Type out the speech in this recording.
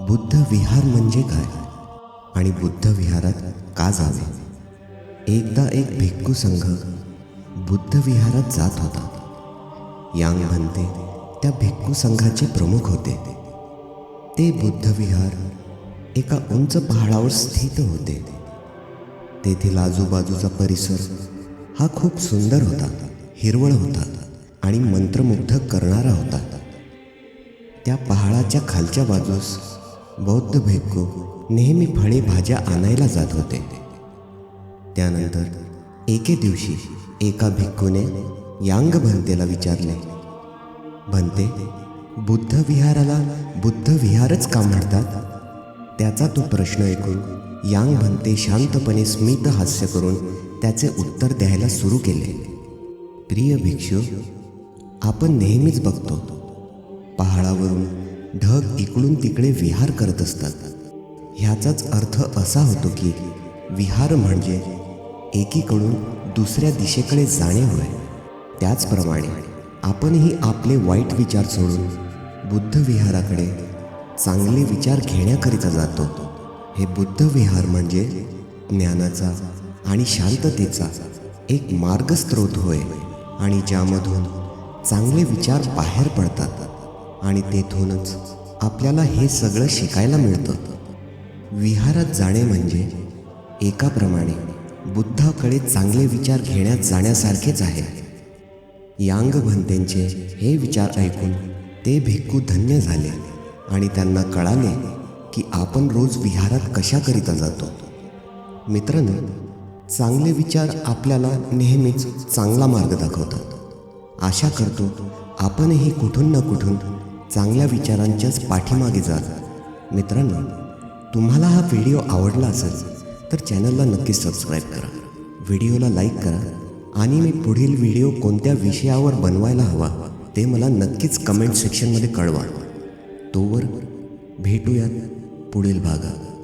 बुद्ध विहार म्हणजे काय? आणि बुद्ध विहारात का जावे? एकदा एक भिक्खू संघ बुद्ध विहारात जात होता. यांग म्हणते त्या भिक्खू संघाचे प्रमुख होते. ते बुद्ध विहार एका उंच पहाडावर स्थित होते. तेथील आजूबाजूचा परिसर हा खूप सुंदर होता हिरवळ होता आणि मंत्रमुग्ध करणारा होता. त्या पहाडाच्या खालच्या बाजूस बौद्ध भिक्खू नेहमी फळे भाज्या आणायला जात होते. त्यानंतर एके दिवशी एका भिक्खूने यांग भंतेला विचारले भंते बुद्ध विहाराला बुद्ध विहारच का म्हणतात? त्याचा तो प्रश्न ऐकून यांग भंते शांतपणे स्मित हास्य करून त्याचे उत्तर द्यायला सुरू केले. प्रिय भिक्षू आपण नेहमीच बघतो. पहाडावरून ढग इकडून तिकडे विहार करत असतात. ह्याचाच अर्थ असा होतो की विहार म्हणजे एकीकडून दुसऱ्या दिशेकडे जाणे होय. त्याचप्रमाणे आपणही आपले वाईट विचार सोडून बुद्ध विहाराकडे चांगले विचार घेण्याकरिता जातो. हे बुद्ध विहार म्हणजे ज्ञानाचा आणि शांततेचा एक मार्गस्त्रोत होय आणि ज्यामधून चांगले विचार बाहेर पडतात आणि तेथूनच आपल्याला हे सगळं शिकायला मिळतं. विहारात जाणे म्हणजे एकाप्रमाणे बुद्धाकडे चांगले विचार घेण्यात जाण्यासारखेच आहे. यांग भंतेंचे हे विचार ऐकून ते भिक्खू धन्य झाले आणि त्यांना कळाले की आपण रोज विहारात कशाकरिता जातो. मित्रांनो चांगले विचार आपल्याला नेहमीच चांगला मार्ग दाखवतात. आशा करतो आपणही कुठून ना कुठून चांगल्या विचारांच्याच पाठीमागे जात मित्रांनो तुम्हाला हा व्हिडिओ आवडला असेल तर चॅनलला नक्की सबस्क्राईब करा. व्हिडिओला लाईक करा आणि मी पुढील व्हिडिओ कोणत्या विषयावर बनवायला हवा ते मला नक्कीच कमेंट सेक्शनमध्ये कळवा. तोवर भेटूयात पुढील भागात.